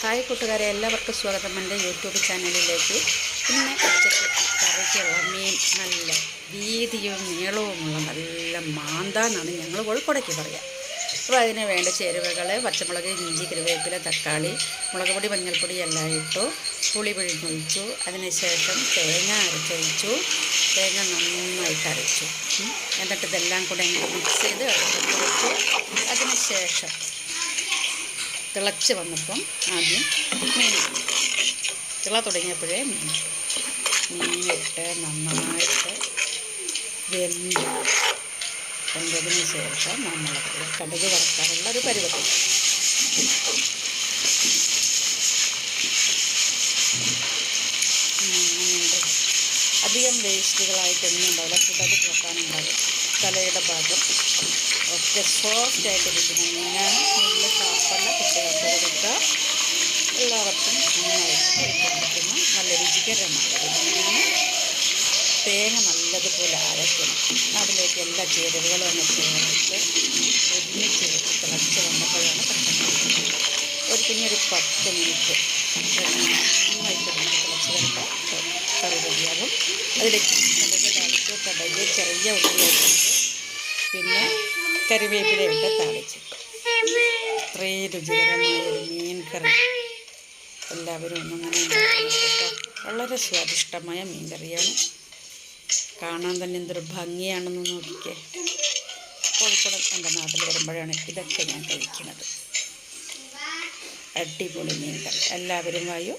Hi കൂട്ടുകാരെ എല്ലാവർക്കും സ്വാഗതം എന്റെ യൂട്യൂബ് ചാനലിലേക്ക്. ഇന്ന് കറിക്കുള്ള മീൻ നല്ല വീതിയും നീളവുമുള്ള നല്ല മാന്താന്നാണ് ഞങ്ങൾ കോഴിക്കോടേക്ക് പറയുക അപ്പോൾ അതിന് വേണ്ട ചേരുവകൾ പച്ചമുളക് ഇഞ്ചി കരുവേപ്പില തക്കാളി മുളക് പൊടി മഞ്ഞൾപ്പൊടി എല്ലാം ഇട്ടു. പുളി പിഴിഞ്ഞൊഴിച്ചു. അതിനുശേഷം തേങ്ങ അരച്ചൊഴിച്ചു. തേങ്ങ നന്നായിട്ട് അരച്ചു. എന്നിട്ട് ഇതെല്ലാം കൂടെ മിക്സ് ചെയ്ത് വെച്ചു അതിനുശേഷം തിളച്ച് വന്നപ്പം ആദ്യം മീൻ. തിള തുടങ്ങിയപ്പോഴേ മീൻ. മീനിട്ട് നന്നായിട്ട് വെന്ത് വെന്തതിന് ശേഷം നമ്മൾ കടുക് വറക്കാനുള്ള ഒരു പരുവത്തിൽ അധികം വേസ്റ്റുകളായിട്ടൊന്നും ഉണ്ടാവില്ല കുടൽ പോക്കാനുണ്ടാവും തലയുടെ ഭാഗം ഒക്കെ സോഫ്റ്റായിട്ട് ആയിട്ടിരിക്കുന്ന മീനാണ് രുചികരമായ തേങ്ങ നല്ലതുപോലെ അരയ്ക്കണം അതിലേക്ക് എല്ലാ ചേരുവകളും ഒന്ന് ചേർത്ത് ഒരുമിച്ച് തിളച്ച് വന്നപ്പോഴാണ് പച്ചക്കറി ഒരു ഒരു പത്ത് മിനിറ്റ് നന്നായിട്ട് തിളച്ച് വരുമ്പോൾ കറി റെഡിയാകും. അതിലേക്ക് കടുക് താളിച്ച് കടുക് ചെറിയ ഉള്ളിലേക്ക് പിന്നെ കറിവേപ്പില ഇട്ട് താളിച്ച് ഇത്രയും രുചികരമായ ഒരു മീൻ കറി. എല്ലാവരും ഒന്നും കേട്ടോ വളരെ സ്വാദിഷ്ടമായ മീൻ കറിയാണ് കാണാൻ തന്നെ എന്തൊരു ഭംഗിയാണെന്ന് നോക്കിക്കേ. കോഴിക്കോട് എന്റെ നാട്ടിൽ വരുമ്പോഴാണ് ഇതൊക്കെ ഞാൻ കഴിക്കുന്നത്. അടിപൊളി മീൻ കറി എല്ലാവരും വായു?